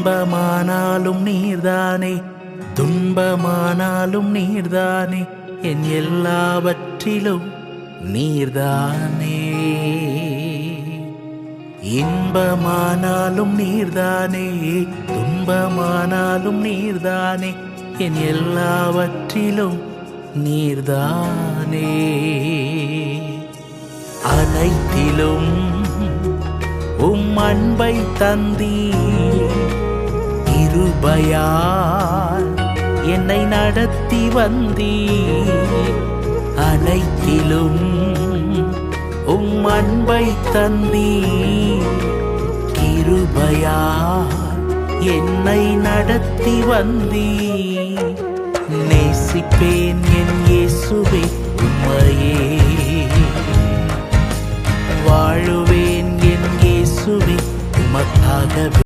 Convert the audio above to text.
இன்பமானாலும் நீர்தானே? துன்பமானாலும் நீர்தானே? என் எல்லாவற்றிலும் நீர்தானே. இன்பமானாலும் நீர்தானே? துன்பமானாலும் நீர்தானே? என் எல்லாவற்றிலும் நீர்தானே. அனைத்திலும் உம் அன்பை தந்தீர். கிருபையால் என்னை நடத்தி வந்தீ அனைத்திலும் உம் அன்பை தந்தீ கிருபையால் என்னை நடத்தி வந்தீ நேசிப்பேன் என் இயேசுவே உம்மையே. வாழுவேன் என் இயேசுவே உமக்காகவே.